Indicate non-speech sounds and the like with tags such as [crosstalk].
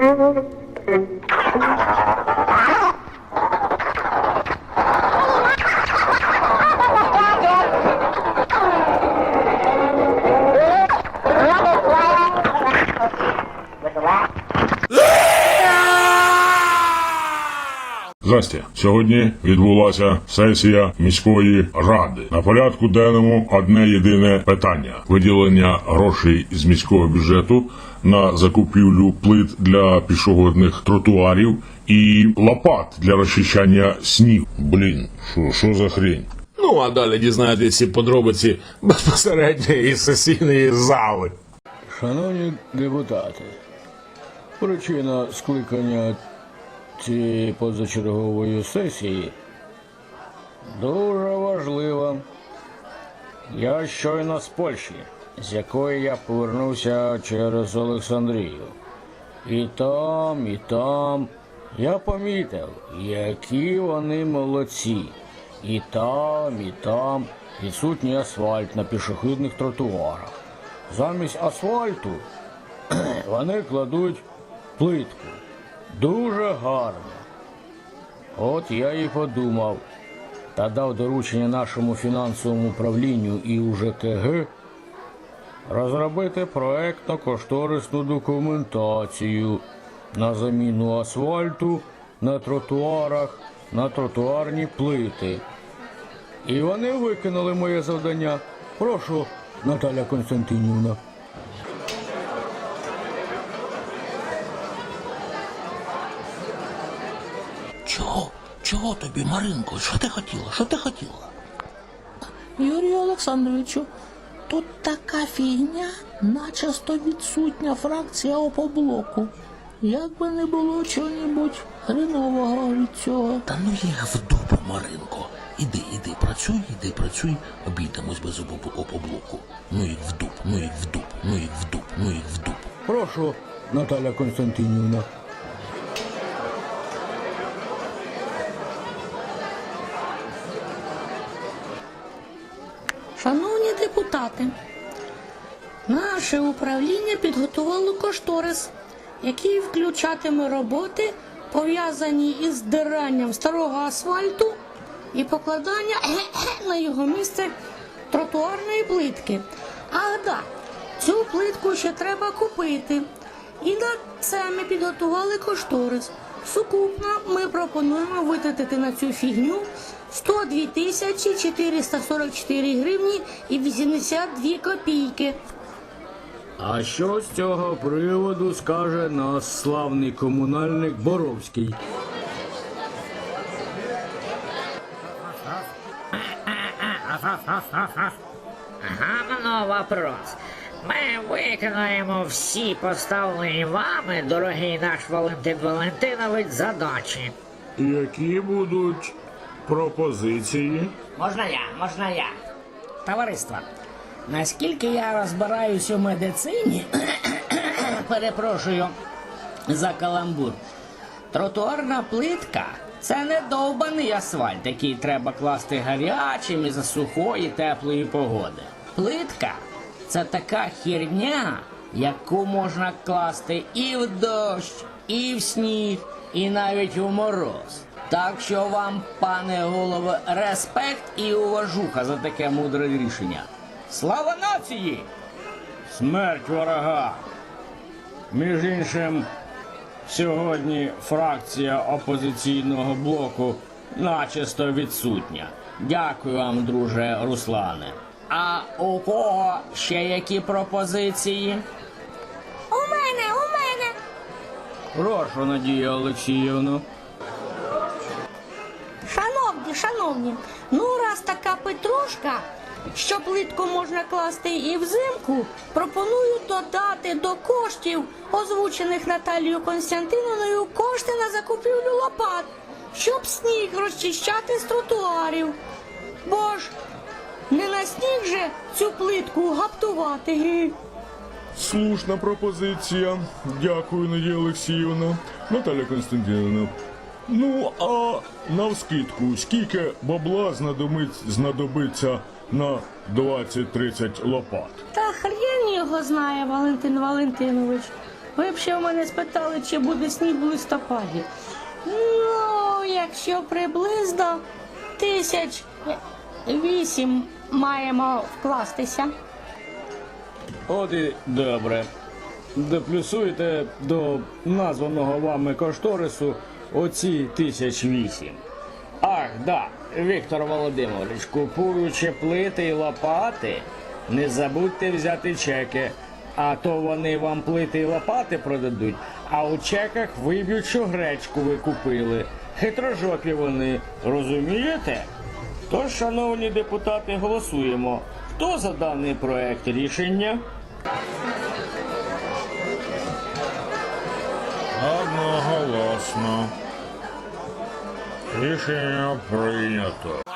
Mm-hmm. Здрасте. Сьогодні відбулася сесія міської ради. На порядку денному одне єдине питання: виділення грошей з міського бюджету на закупівлю плит для пішохідних тротуарів і лопат для розчищання снігу. Блін, що, що за хрень? Ну, а далі дізнаєтесь всі подробиці безпосередньо із сесійної зали. Шановні депутати, причина скликання цієї позачергової сесії дуже важлива. Я щойно з Польщі, з якої я повернувся через Олександрію. І там, і там я помітив, які вони молодці. І там, і там відсутній асфальт на пішохідних тротуарах. Замість асфальту [clears throat] вони кладуть плитку. Дуже гарно. От я і подумав та дав доручення нашому фінансовому управлінню і УЖКГ розробити проектно-кошторисну документацію на заміну асфальту на тротуарах на тротуарні плити. І вони виконали моє завдання. Прошу, Наталя Константинівна. Чого? Тобі, Маринко? Що ти хотіла? Що ти хотіла? Юрію Олександровичу, тут така фігня, начисто відсутня фракція опоблоку. Як би не було чого-небудь хренового від цього. Та ну їх в дупу, Маринко. Іди, іди, працюй, іди, працюй, обійдемось без опоб- опоблоку. Ну їх в дуп, ну їх в дуп, ну їх в дуп, ну їх в дуп. Прошу, Наталя Константинівна. Шановні депутати, наше управління підготувало кошторис, який включатиме роботи, пов'язані із здиранням старого асфальту і покладання [coughs] на його місце тротуарної плитки. Ах да, цю плитку ще треба купити. І на це ми підготували кошторис. Сукупно ми пропонуємо витратити на цю фігню 102 тисячі 444 гривні і 82 копійки. А що з цього приводу скаже наш славний комунальник Боровський? Гамно вопрос. Ми виконаємо всі поставлені вами, дорогий наш Валентин Валентинович, задачі. Які будуть пропозиції? Можна я, можна я. Товариство, наскільки я розбираюсь у медицині, [coughs] перепрошую за каламбур. Тротуарна плитка це не довбаний асфальт, який треба класти гарячим із-за сухої теплої погоди. Плитка це така херня, яку можна класти і в дощ, і в сніг, і навіть у мороз. Так що вам, пане голове, респект і уважуха за таке мудре рішення. Слава нації! Смерть ворога. Між іншим, сьогодні фракція опозиційного блоку начисто відсутня. Дякую вам, друже Руслане. А у кого ще які пропозиції? У мене, у мене. Прошу, Надія Олексіївна. Шановні, шановні, ну раз така петрушка, що плитку можна класти і взимку, пропоную додати до коштів, озвучених Наталією Константиновною, кошти на закупівлю лопат, щоб сніг розчищати з тротуарів. Бо ж не на сніг же цю плитку гаптувати. Слушна пропозиція. Дякую, Надія Олексіївна. Наталя Константинівна. Ну, а навскидку, скільки бабла знадобиться на 20-30 лопат? Та хрен його знає, Валентин Валентинович. Ви б ще в мене спитали, чи буде сніг в листопаді. Ну, якщо приблизно тисяч вісім маємо вкластися. От і добре. Доплюсуйте до названого вами кошторису оці тисяч вісім. Ах, да, Віктор Володимирович, купуючи плити і лопати, не забудьте взяти чеки, а то вони вам плити і лопати продадуть, а у чеках виб'ють, що гречку ви купили. Хитрожопі вони, розумієте? Тож, шановні депутати, голосуємо. Хто за даний проект рішення? Одноголосно. Рішення прийнято.